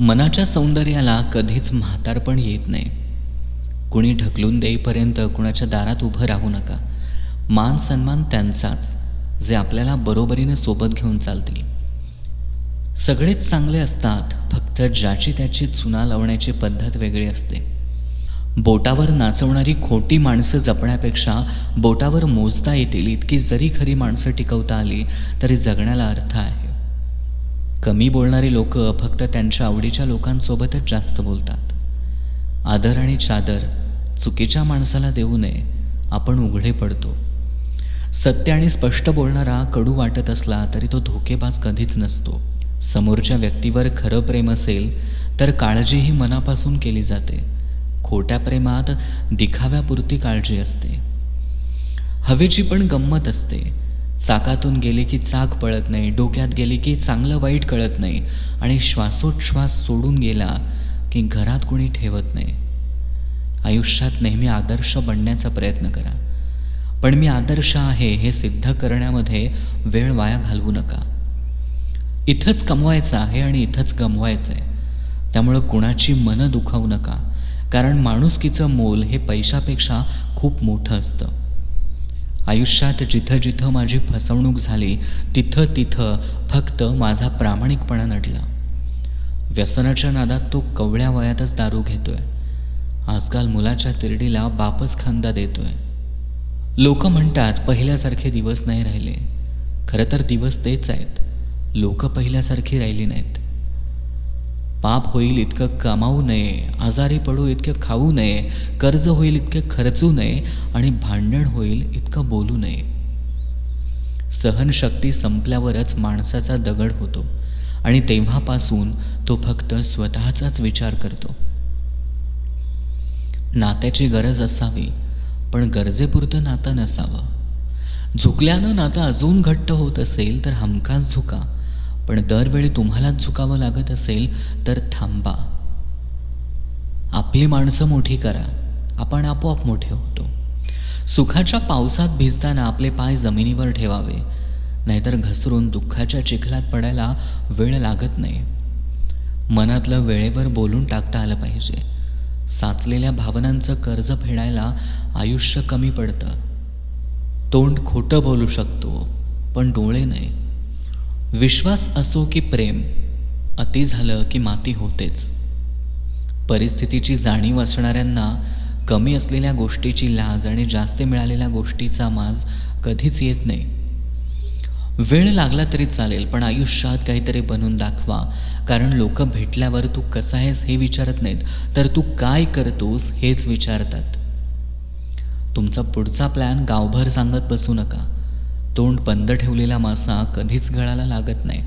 मनाच्या सौंदर्याला कधीच म्हातारपण येत नाही. कुणी ढकलून देईपर्यंत कुणाच्या दारात उभं राहू नका. मान सन्मान त्यांचाच जे आपल्याला बरोबरीने सोबत घेऊन चालतील. सगळेच चांगले असतात फक्त ज्याची त्याची चुना लावण्याची पद्धत वेगळी असते. बोटावर नाचवणारी खोटी माणसं जपण्यापेक्षा बोटावर मोजता येतील इतकी जरी खरी माणसं टिकवता आली तरी जगण्याला अर्थ आहे. कमी बोलणारी लोक फक्त त्यांच्या आवडीच्या लोकांसोबतच जास्त बोलतात. आदर आणि चादर चुकीच्या माणसाला देऊ नये आपण उघडे पडतो. सत्य आणि स्पष्ट बोलणारा कडू वाटत असला तरी तो धोकेबाज कधीच नसतो. समोरच्या व्यक्तीवर खरं प्रेम असेल तर काळजीही मनापासून केली जाते. खोट्या प्रेमात दिखाव्यापुरती काळजी असते. हवेची पण गंमत असते. चाकातून गेले की चाक पळत नाही डोक्यात गेले की चांगलं वाईट कळत नाही आणि श्वासोच्छ्वास सोडून गेला की घरात कोणी ठेवत नाही. आयुष्यात नेहमी आदर्श बनण्याचा प्रयत्न करा. पण मी आदर्श आहे हे सिद्ध करण्यामध्ये वेळ वाया घालवू नका. इथंच कमवायचं आहे आणि इथंच गमवायचं आहे त्यामुळं कुणाची मनं दुखावू नका. कारण माणुसकीचं मोल हे पैशापेक्षा खूप मोठं असतं. आयुष्यात जिथं जिथं माझी फसवणूक झाली तिथं तिथं फक्त माझा प्रामाणिकपणा नडला. व्यसनाच्या नादात तो कवळ्या वयातच दारू घेतोय. आजकाल मुलाच्या तिरडीला बापच खांदा देतोय. लोक म्हणतात पहिल्यासारखे दिवस नाही राहिले. खरं तर दिवस तेच आहेत. लोक पहिल्यासारखी राहिली नाहीत. पाप होईल इतकं कमावू नये आजारी पडू इतकं खाऊ नये कर्ज होईल इतकं खर्चू नये आणि भांडण होईल इतकं बोलू नये. सहनशक्ती संपल्यावरच माणसाचा दगड होतो आणि तेव्हापासून तो फक्त स्वतःचाच विचार करतो. नात्याची गरज असावी पण गरजेपुरतं नातं नसावं. झुकल्यानं नातं अजून घट्ट होत असेल तर हमखास झुका. पण दरवेळी तुम्हालाच झुकावं लागत असेल तर थांबा. आपली माणसं मोठी करा. आपण आपोआप मोठे होतो. सुखाच्या पावसात भिजताना आपले पाय जमिनीवर ठेवावे. नाहीतर घसरून दुःखाच्या चिखलात पडायला वेळ लागत नाही. मनातलं वेळेवर बोलून टाकता आलं पाहिजे. साचलेल्या भावनांचं कर्ज फेडायला आयुष्य कमी पडतं. तोंड खोटं बोलू शकतो पण डोळे नाही. विश्वास असो की प्रेम अति झालं की माती होतेच. परिस्थितीची जाणीव असणाऱ्यांना कमी असलेल्या गोष्टीची लाज आणि जास्त मिळालेल्या गोष्टीचा माज कधीच येत नाही. वेळ लागला तरी चालेल पण आयुष्यात काहीतरी बनून दाखवा. कारण लोक भेटल्यावर तू कसा आहेस हे विचारत नाहीत तर तू काय करतोस हेच विचारतात. तुमचा पुढचा प्लॅन गावभर सांगत बसू नका. तोंड बंद ठेवलेला मासा कधीच गळाला लागत नाही.